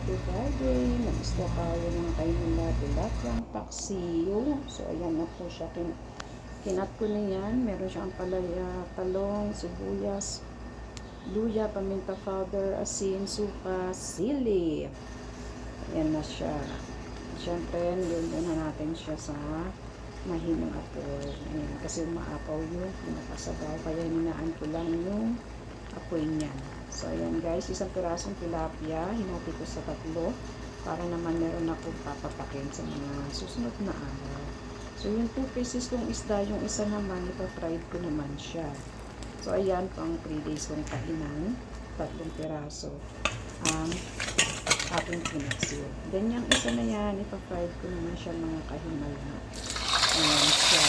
Happy Friday! Nag-isla tayo ng kainula tilapiyang paksiyo. So, ayan na po siya. Kin kinat ko na yan. Meron siyang palaya, talong, sibuyas, luya, paminta powder, asin, suka, sili. Ayan na siya. Siyempre, niluluto na natin siya sa mahinang apoy. Ayan, kasi maapaw yung pinakasabaw. Kaya hinaan ko lang yung apoy niya. So, ayan guys, isang pirasong tilapia, hinati ko sa tatlo para naman meron akong papapakin sa mga susunod na araw. So, yung 2 pieces kong isda, yung isa naman, ipa-fried ko naman siya. So, ayan, pang 3 days kong kainan, tatlong piraso ang ating pinaksiw. Then, yung isa na yan, ipa-fried ko naman siya mga kahimala. Ayan siya.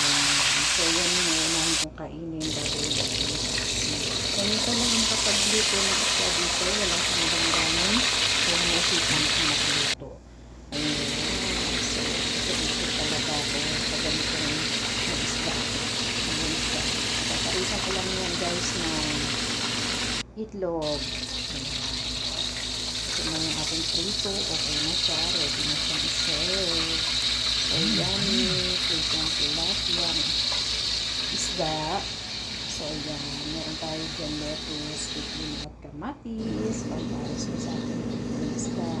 Ayan. So, yan yung unahin kong kainin bago minsan lang yung kapag luto ng isda dito, wala siyang damdamin kung nasipan ang magluto. Ayun. So, ito dito talaga ako sa ganito ng ng isda. Ayun siya. Paparisan ko lang yan guys ng itlog. Ayan. Ito na yung ating prito. Okay na siya. Ready na siyang i-serve. So, yummy. Prisang tilapia. Isda. So, yan. Meron tayo dyan lettuce, pipino at kamatis. Pagparis ko sa ating isda.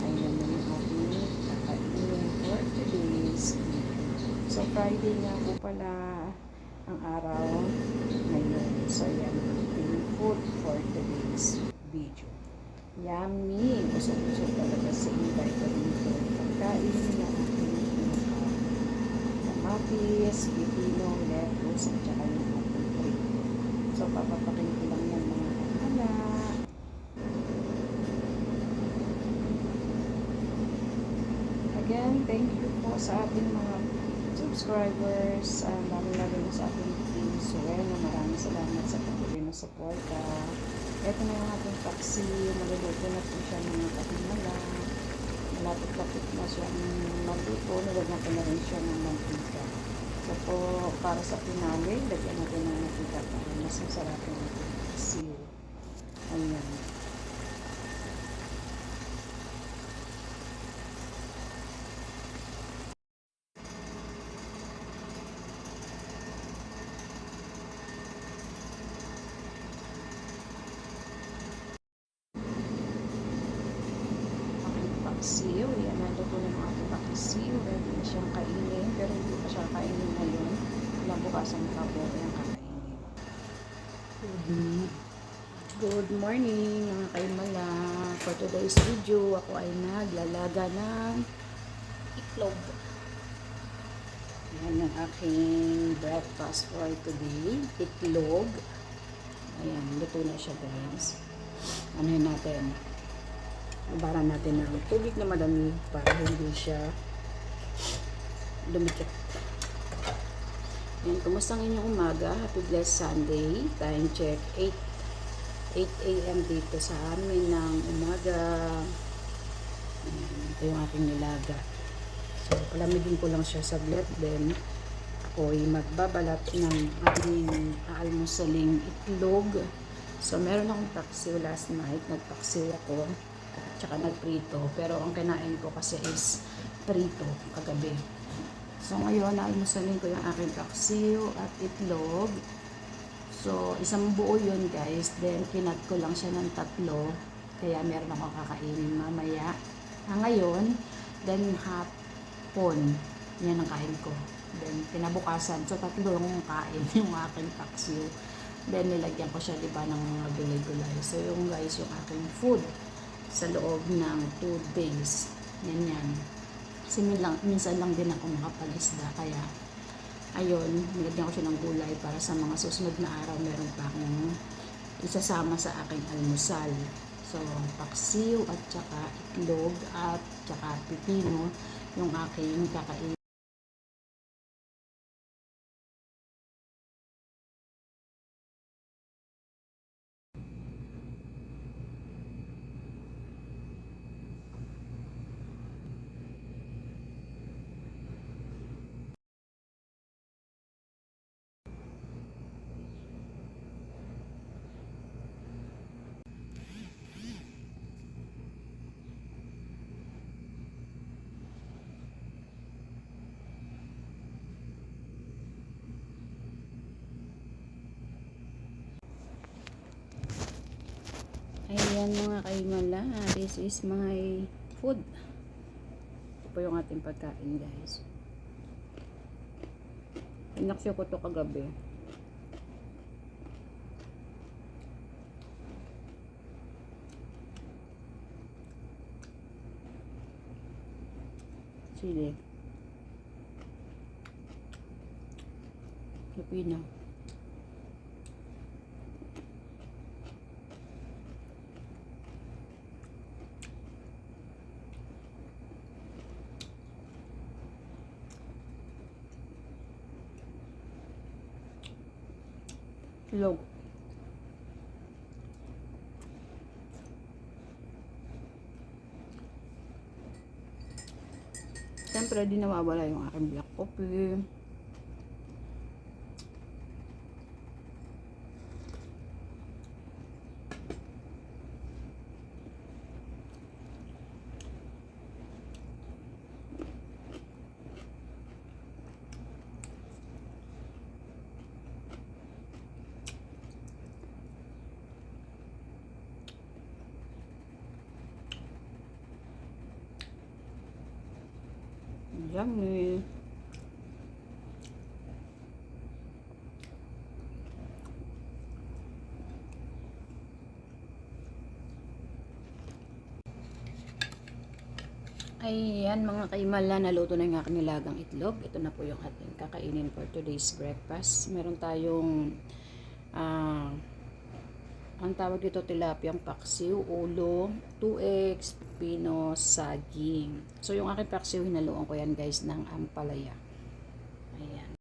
Ayan na yung ating kakainin for today's video. So, Friday nga po pala ang araw ngayon. So, yan ating food for today's video. Yummy! Busog-busog talaga sa invite ko. Pagkain na kinakain. Kamatis, pipino, lettuce, at saka yung. So, papapakin ko lang yan mga kakala. Again, thank you po sa ating mga subscribers. Uh, lalo-lalo na sa ating team Suena. Maraming salamat sa patuloy na suporta. Ito na yung ating taxi. Maluluto na po siya ng katimala. Malapit-lapit na siya maluto. Nilagyan ko na rin siya ng mantika. So po, para sa pinali, lagyan natin ng mantika para mas masarap yung ating taxi. Ayan. aking paksiw. Yan, naluto na yung aking paksiw. Ready na siyang kainin. Pero hindi pa siya kainin ngayon. Nabukasan pa po yung kakainin. Good, morning mga kaimala. For today's video, ako ay naglalaga ng itlog. Yan ang aking breakfast for today. Itlog. Ayan, luto na siya guys. Ano natin? Abara natin ng tubig na madami para hindi siya lumikit. Yan, kumusta ang inyong umaga? Happy blessed Sunday. Time check 8 8 a.m. dito sa amin ng umaga. Ayan, ito yung aking nilaga. So, palamigin ko lang siya saglit. Then, ako ay magbabalat ng aking aalmusaling itlog. So, meron akong paksiw last night. Nagpaksiw ako. Tsaka nagprito. Pero ang kinain ko kasi is prito kagabi. So, ngayon, naalmusalin ko yung aking paksiw at itlog. So, isang buo yun guys. Then, kinat ko lang siya ng tatlo. Kaya meron akong kakainin mamaya. Ah, ngayon, then hapon. Yan ang kain ko. Then, kinabukasan. So, tatlo yung kain yung aking paksiw. Then, nilagyan ko siya, di ba, ng mga gulay-gulay. So, yung guys, yung aking food sa loob ng 2 days. Yan yan. Kasi min lang, minsan lang din ako makapag-isda. Kaya, ayun, nilagyan ko siya ng gulay para sa mga susunod na araw meron pa akong isasama sa aking almusal. So, paksiw at saka itlog at saka pipino yung aking kakain. Ayan mga kaimala, this is my food. Ito po yung ating pagkain guys. Inaksyo ko to kagabi. Sili. Pipino. Log. Siyempre, di nawawala yung aking black coffee. Yummy. Ayan mga kaimala, naluto na yung aking nilagang itlog. Ito na po yung ating kakainin for today's breakfast. Meron tayong ah ang tawag dito tilapiyang paksiw, ulo, 2 eggs, pino, saging. So yung aking paksiw, hinaluan ko yan guys ng ampalaya. Ayan.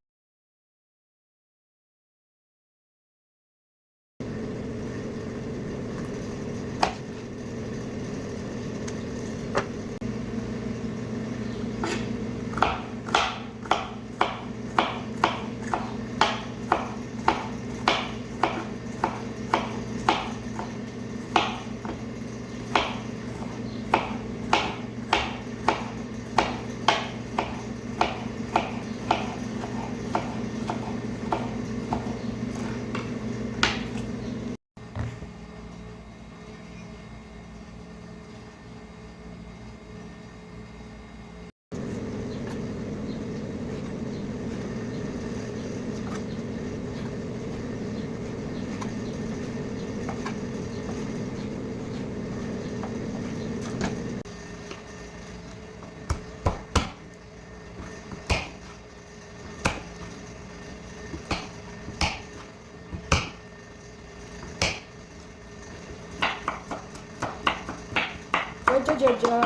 Jojo, Jojo.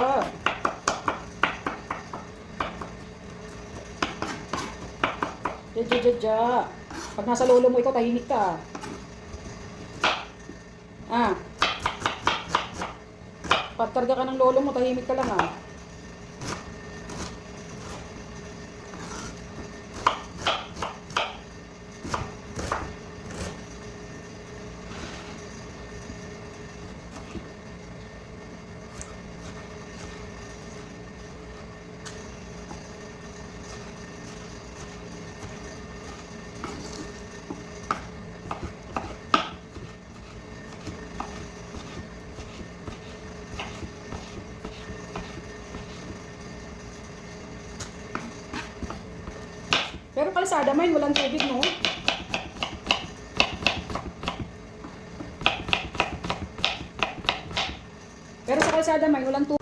Jojo, Jojo. Pag nasa lolo mo ikaw, tahimik ka. Ah. Pag ka ng lolo mo, tahimik ka lang ah. Pero kalsada man, walang tubig, no? Pero sa kalsada man, walang tubig.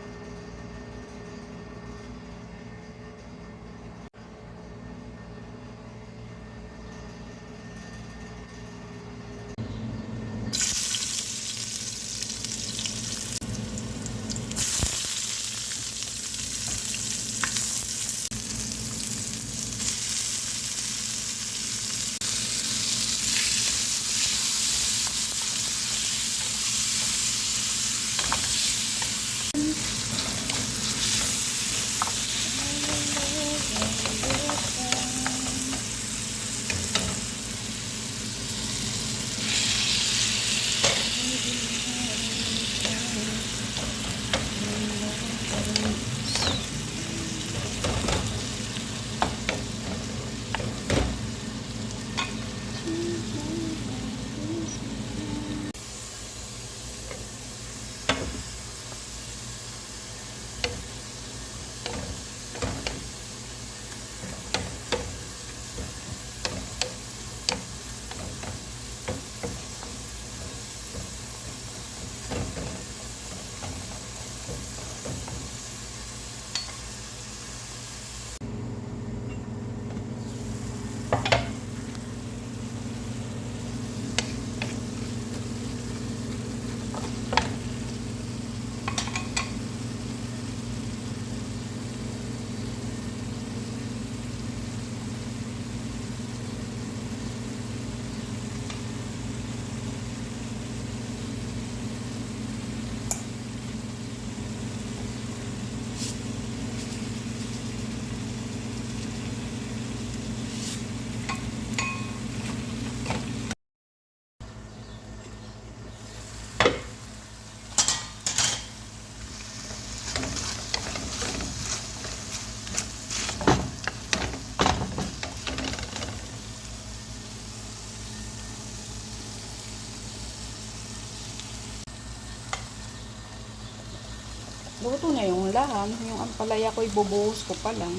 Luto na yung laham. Yung ampalaya ko, ibubuhos ko pa lang.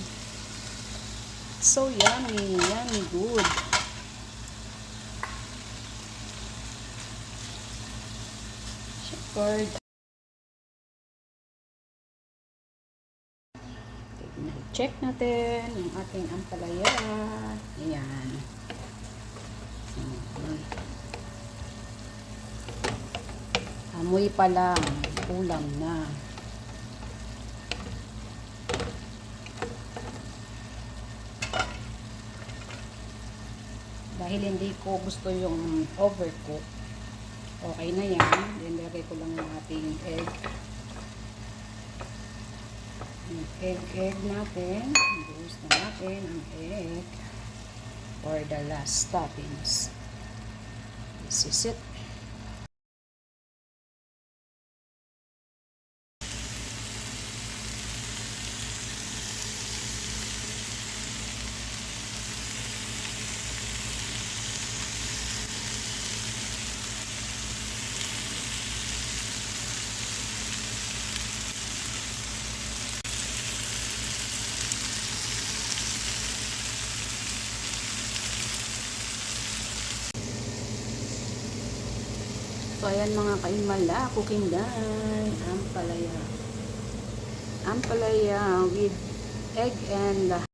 So yummy, yummy good. Shepherd. Check natin yung ating ampalaya. Ayan. Amoy pa lang. Ulam na. Dahil hindi ko gusto yung overcook. Okay na yan. Then, lagay ko lang yung ating egg. Yung egg, egg natin. Buhos na natin ang egg. For the last toppings. This is it. So, ayan mga kaimala, cooking done. Ampalaya. Ampalaya with egg and